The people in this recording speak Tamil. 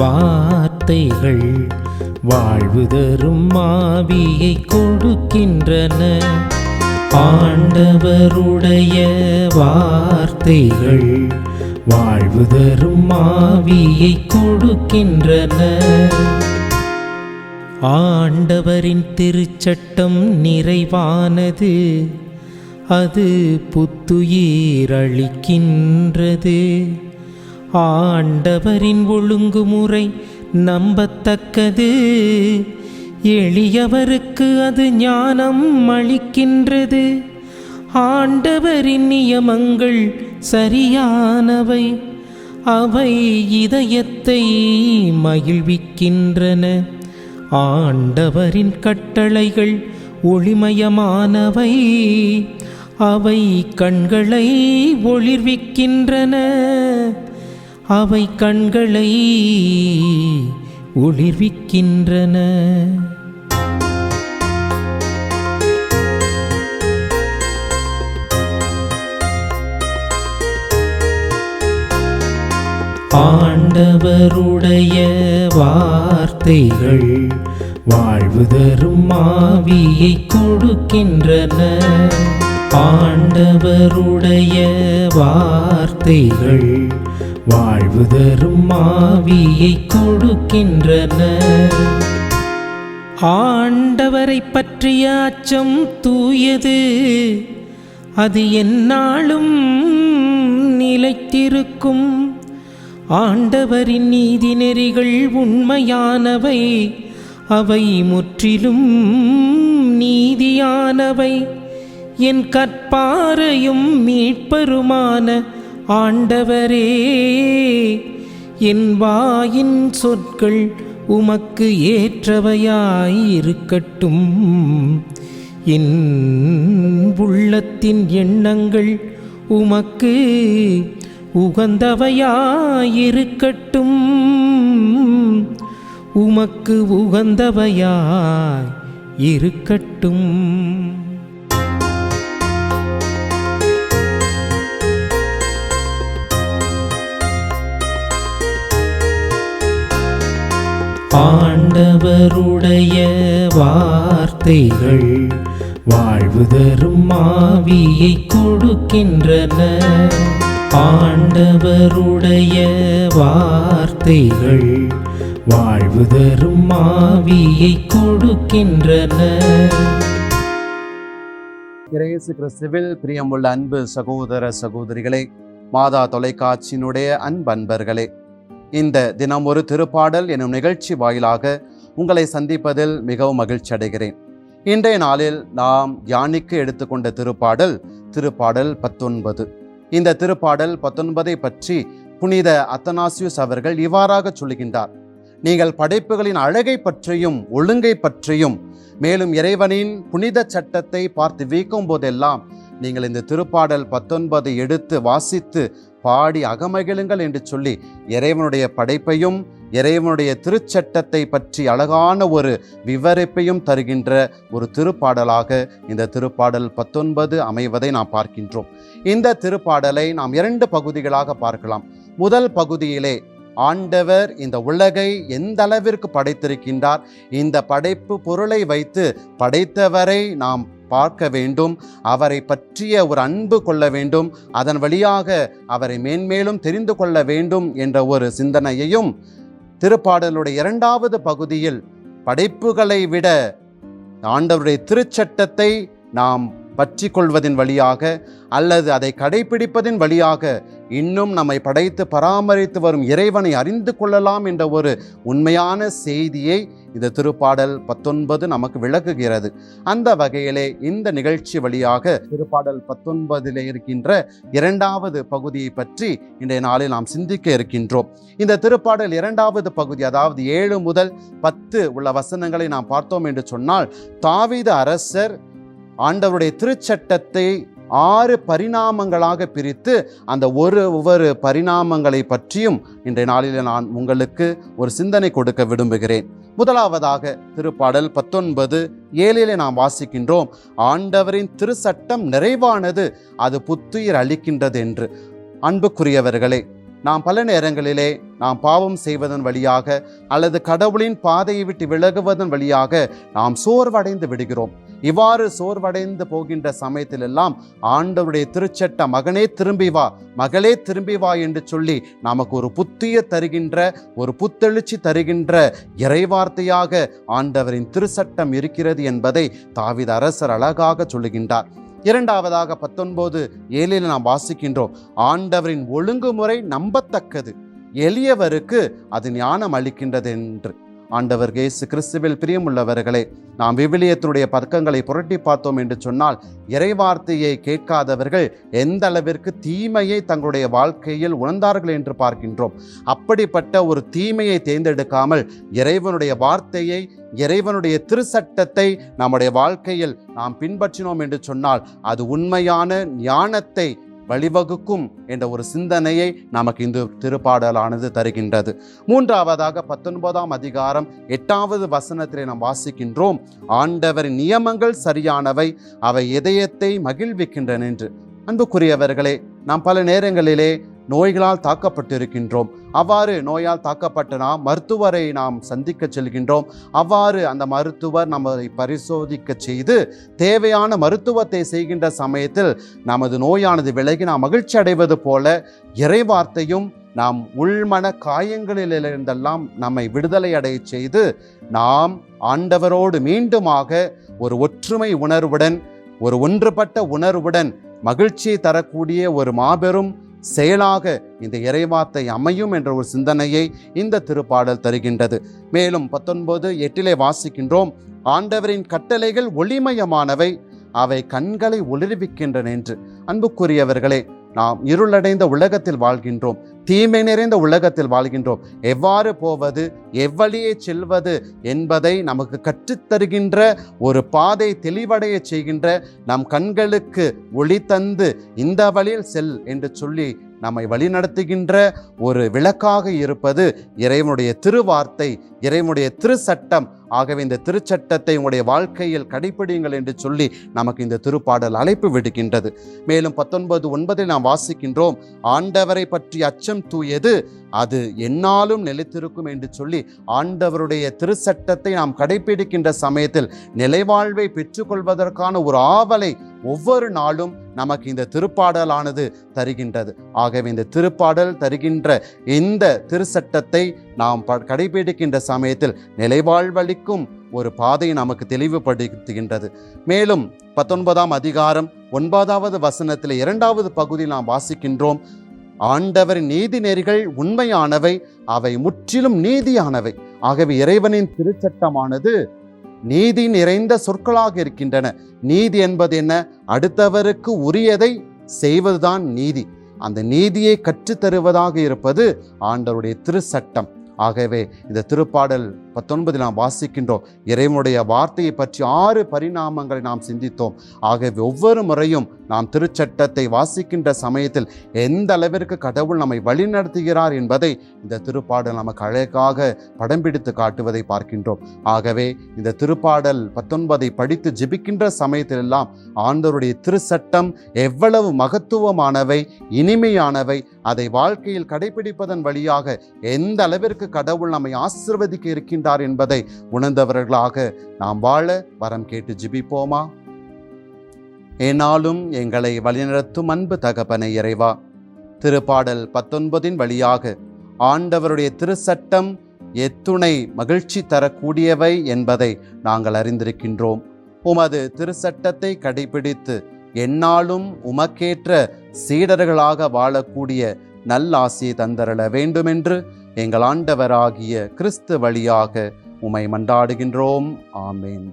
வார்த்தைகள் வாழ்வு தரும் மாவியை கொடுக்கின்றன. ஆண்டவருடைய வார்த்தைகள் வாழ்வு தரும் மாவியை கொடுக்கின்றன. ஆண்டவரின் திருச்சட்டம் நிறைவானது அது புத்துயிர் அளிக்கின்றது. ஆண்டவரின் ஒழுங்குமுறை நம்பத்தக்கது. எளியவருக்கு அது ஞானம் அளிக்கின்றது. ஆண்டவரின் நியமங்கள் சரியானவை. அவை இதயத்தை மகிழ்விக்கின்றன. ஆண்டவரின் கட்டளைகள் ஒளிமயமானவை. அவை கண்களை ஒளிர்விக்கின்றன. அவை கண்களை ஒளிர்விக்கின்றன. ஆண்டவருடைய வார்த்தைகள் வாழ்வு தரும் மாவியை கொடுக்கின்றன. ஆண்டவருடைய வார்த்தைகள் வாழ்வு தரும் மாவியை கொடுக்கின்றன. ஆண்டவரை பற்றிய அச்சம் தூயது. அது எந்நாளும் நிலைத்திருக்கும். ஆண்டவரின் நீதி நெறிகள் உண்மையானவை. அவை முற்றிலும் நீதியானவை. என் கற்பாரையும் மீட்பருமான ஆண்டவரே என் வாயின் சொற்கள் உமக்கு ஏற்றவையாயிருக்கட்டும். என் உள்ளத்தின் எண்ணங்கள் உமக்கு உகந்தவையாயிருக்கட்டும். உமக்கு உகந்தவையாய் இருக்கட்டும் ஆண்டவருடைய வார்த்தைகள் வாழ்வு தரும் மாவியை கொடுக்கின்றன. ஆண்டவருடைய வார்த்தைகள் வாழ்வு தரும் மாவியை கொடுக்கின்றன. இயேசு கிறிஸ்துவில் பிரியமுள்ள அன்பு சகோதர சகோதரிகளே மாதா தொலைக்காட்சியினுடைய அன்பன்பர்களே இந்த தினம் ஒரு திருப்பாடல் எனும் நிகழ்ச்சி வாயிலாக உங்களை சந்திப்பதில் மிகவும் மகிழ்ச்சி அடைகிறேன் இன்றைய நாளில் நாம் யானிக்கு எடுத்துக்கொண்ட திருப்பாடல் திருப்பாடல் பத்தொன்பது. இந்த திருப்பாடல் பத்தொன்பதை பற்றி புனித அத்தனாசியுஸ் அவர்கள் இவ்வாறாக சொல்லுகின்றார். நீங்கள் படைப்புகளின் அழகை பற்றியும் ஒழுங்கை பற்றியும் மேலும் இறைவனின் புனித சட்டத்தை பார்த்து வீக்கும் போதெல்லாம் நீங்கள் இந்த திருப்பாடல் பத்தொன்பதை எடுத்து வாசித்து பாடி அகமகிழுங்கள் என்று சொல்லி இறைவனுடைய படைப்பையும் இறைவனுடைய திருச்சட்டத்தை பற்றி அழகான ஒரு விவரிப்பையும் தருகின்ற ஒரு திருப்பாடலாக இந்த திருப்பாடல் பத்தொன்பது அமைவதை நாம் பார்க்கின்றோம். இந்த திருப்பாடலை நாம் இரண்டு பகுதிகளாக பார்க்கலாம். முதல் பகுதியிலே ஆண்டவர் இந்த உலகை எந்த அளவிற்கு படைத்திருக்கின்றார் இந்த படைப்பு பொருளை வைத்து படைத்தவரை நாம் பார்க்க வேண்டும் அவரை பற்றிய ஒரு அன்பு கொள்ள வேண்டும் அதன் வழியாக அவரை மேன்மேலும் தெரிந்து கொள்ள வேண்டும் என்ற ஒரு சிந்தனையையும் திருப்பாடலுடைய இரண்டாவது பகுதியில் படைப்புகளை விட ஆண்டவருடைய திருச்சட்டத்தை நாம் பற்றி கொள்வதின் வழியாக அல்லது அதை கடைபிடிப்பதின் வழியாக இன்னும் நம்மை படைத்து பராமரித்து வரும் இறைவனை அறிந்து கொள்ளலாம் என்ற ஒரு உண்மையான செய்தியை இந்த திருப்பாடல் பத்தொன்பது நமக்கு விளக்குகிறது. அந்த வகையிலே இந்த நிகழ்ச்சி வழியாக திருப்பாடல் பத்தொன்பதிலே இருக்கின்ற இரண்டாவது பகுதியை பற்றி இன்றைய நாளில் நாம் சிந்திக்க இருக்கின்றோம். இந்த திருப்பாடல் இரண்டாவது பகுதி அதாவது ஏழு முதல் பத்து உள்ள வசனங்களை நாம் பார்த்தோம் என்று சொன்னால் தாவித அரசர் ஆண்டவருடைய திருச்சட்டத்தை ஆறு பரிணாமங்களாக பிரித்து அந்த ஒரு ஒவ்வொரு பரிணாமங்களை பற்றியும் இன்றைய நாளில் நான் உங்களுக்கு ஒரு சிந்தனை கொடுக்க விரும்புகிறேன். முதலாவதாக திருப்பாடல் பத்தொன்பது ஏழிலே நாம் வாசிக்கின்றோம் ஆண்டவரின் திருச்சட்டம் நிறைவானது அது புத்துயிர் அளிக்கின்றது என்று. அன்புக்குரியவர்களே நாம் பல நேரங்களிலே நாம் பாவம் செய்வதன் வழியாக அல்லது கடவுளின் பாதையை விட்டு விலகுவதன் வழியாக நாம் சோர்வடைந்து விடுகிறோம். இவ்வாறு சோர்வடைந்து போகின்ற சமயத்திலெல்லாம் ஆண்டவருடைய திருச்சட்ட மகனே திரும்பி வா மகளே திரும்பி வா என்று சொல்லி நமக்கு ஒரு புத்திய தருகின்ற ஒரு புத்தெழுச்சி தருகின்ற இறைவார்த்தையாக ஆண்டவரின் திருச்சட்டம் இருக்கிறது என்பதை தாவித அரசர் அழகாக சொல்லுகின்றார். இரண்டாவதாக பத்தொன்பது ஏழில் நாம் வாசிக்கின்றோம் ஆண்டவரின் ஒழுங்குமுறை நம்பத்தக்கது. எளியவருக்கு அது ஞானம் அளிக்கின்றது என்று ஆண்டவர் இயேசு கிறிஸ்துவில் பிரியமுள்ளவர்களே நாம் விவிலியத்தினுடைய பதக்கங்களை புரட்டி பார்த்தோம் என்று சொன்னால் இறைவார்த்தையை கேட்காதவர்கள் எந்த அளவிற்கு தீமையை தங்களுடைய வாழ்க்கையில் உணர்ந்தார்கள் என்று பார்க்கின்றோம். அப்படிப்பட்ட ஒரு தீமையை தேர்ந்தெடுக்காமல் இறைவனுடைய வார்த்தையை இறைவனுடைய திருச்சட்டத்தை நம்முடைய வாழ்க்கையில் நாம் பின்பற்றினோம் என்று சொன்னால் அது உண்மையான ஞானத்தை வழிவகுக்கும் என்ற ஒரு சிந்தனையை நமக்கு இந்த திருப்பாடலானது தருகின்றது. மூன்றாவதாக பத்தொன்பதாம் அதிகாரம் எட்டாவது வசனத்திலே நாம் வாசிக்கின்றோம் ஆண்டவரின் நியமங்கள் சரியானவை அவை இதயத்தை மகிழ்விக்கின்றன என்று. அன்புக்குரியவர்களே நாம் பல நேரங்களிலே நோய்களால் தாக்கப்பட்டிருக்கின்றோம். அவ்வாறு நோயால் தாக்கப்பட்ட நாம் மருத்துவரை நாம் சந்திக்க செல்கின்றோம். அவ்வாறு அந்த மருத்துவர் நம்மை பரிசோதிக்க செய்து தேவையான மருத்துவத்தை செய்கின்ற சமயத்தில் நமது நோயானது விலகி நாம் மகிழ்ச்சி அடைவது போல இறைவார்த்தையும் நாம் உள்மன காயங்களிலிருந்தெல்லாம் நம்மை விடுதலை அடைய செய்து நாம் ஆண்டவரோடு மீண்டுமாக ஒரு ஒற்றுமை உணர்வுடன் ஒரு ஒன்றுபட்ட உணர்வுடன் மகிழ்ச்சியை தரக்கூடிய ஒரு மாபெரும் செயலாக இந்த இறைவார்த்தை அமையும் என்ற ஒரு சிந்தனையை இந்த திருப்பாடல் தருகின்றது. மேலும் பத்தொன்பது எட்டிலே வாசிக்கின்றோம் ஆண்டவரின் கட்டளைகள் ஒளிமயமானவை அவை கண்களை ஒளிர்விக்கின்றன என்று. அன்புக்குரியவர்களே நாம் இருளடைந்த உலகத்தில் வாழ்கின்றோம். தீமை நிறைந்த உலகத்தில் வாழ்கின்றோம். எவ்வாறு போவது எவ்வழியே செல்வது என்பதை நமக்கு கற்றுத்தருகின்ற ஒரு பாதை தெளிவடைய செய்கின்ற நம் கண்களுக்கு ஒளி தந்து இந்த வழியில் செல் என்று சொல்லி நம்மை வழிநடத்துகின்ற ஒரு விளக்காக இருப்பது இறைவனுடைய திருவார்த்தை இறைவனுடைய திருச்சட்டம். ஆகவே இந்த திருச்சட்டத்தை உங்களுடைய வாழ்க்கையில் கடைபிடியுங்கள் என்று சொல்லி நமக்கு இந்த திருப்பாடல் அழைப்பு விடுக்கின்றது. மேலும் பத்தொன்பது ஒன்பதில் நாம் வாசிக்கின்றோம் ஆண்டவரை பற்றி அச்சம் தூயது அது என்னாலும் நிலைத்திருக்கும் என்று சொல்லி ஆண்டவருடைய திருச்சட்டத்தை நாம் கடைப்பிடிக்கின்ற சமயத்தில் நிலைவாழ்வை பெற்றுக்கொள்வதற்கான ஒரு ஆவலை ஒவ்வொரு நாளும் நமக்கு இந்த திருப்பாடலானது தருகின்றது. ஆகவே இந்த திருப்பாடல் தருகின்ற இந்த திருச்சட்டத்தை நாம் ப- கடைபிடிக்கின்ற சமயத்தில் நிலைவாழ்வளிக்கும் ஒரு பாதையை நமக்கு தெளிவுபடுத்துகின்றது. மேலும் பத்தொன்பதாம் அதிகாரம் ஒன்பதாவது வசனத்தில் இரண்டாவது பகுதியில் நாம் வாசிக்கின்றோம். ஆண்டவரின் நீதி நெறிகள் உண்மையானவை அவை முற்றிலும் நீதியானவை. ஆகவே இறைவனின் திருச்சட்டமானது நீதி நிறைந்த சொற்களாக இருக்கின்றன. நீதி என்பது என்ன? அடுத்தவருக்கு உரியதை செய்வதுதான் நீதி. அந்த நீதியை கற்றுத்தருவதாக இருப்பது ஆண்டவருடைய திருச்சட்டம். ஆகவே இந்த திருப்பாடல் பத்தொன்பதில் நாம் வாசிக்கின்றோம் இறைவனுடைய வார்த்தையை பற்றி ஆறு பரிணாமங்களை நாம் சிந்தித்தோம். ஆகவே ஒவ்வொரு முறையும் நாம் திருச்சட்டத்தை வாசிக்கின்ற சமயத்தில் எந்த அளவிற்கு கடவுள் நம்மை வழிநடத்துகிறார் என்பதை இந்த திருப்பாடல் நமக்கு அழகாக படம் பிடித்து காட்டுவதை பார்க்கின்றோம். ஆகவே இந்த திருப்பாடல் பத்தொன்பதை படித்து ஜெபிக்கின்ற சமயத்திலெல்லாம் ஆண்டவருடைய திருச்சட்டம் எவ்வளவு மகத்துவமானவை இனிமையானவை அதை வாழ்க்கையில் கடைபிடிப்பதன் வழியாக எந்த அளவிற்கு கடவுள் நம்மை ஆசிர்வதிக்க இருக்கின்றார் என்பதை உணர்ந்தவர்களாக நாம் வாழ வரம் கேட்டு ஜிபிப்போமா? ஏனாலும் எங்களை வழிநடத்தும் அன்பு தகப்பனை இறைவா திருப்பாடல் பத்தொன்பதின் வழியாக ஆண்டவருடைய திருச்சட்டம் எத்துணை மகிழ்ச்சி தரக்கூடியவை என்பதை நாங்கள் அறிந்திருக்கின்றோம். உமது திருச்சட்டத்தை கடைபிடித்து என்னாலும் உமக்கேற்ற சீடர்களாக வாழக்கூடிய நல்லாசியை தந்தரள வேண்டுமென்று எங்கள் ஆண்டவராகிய கிறிஸ்து வழியாக உமை மன்றாடுகின்றோம். ஆமேன்.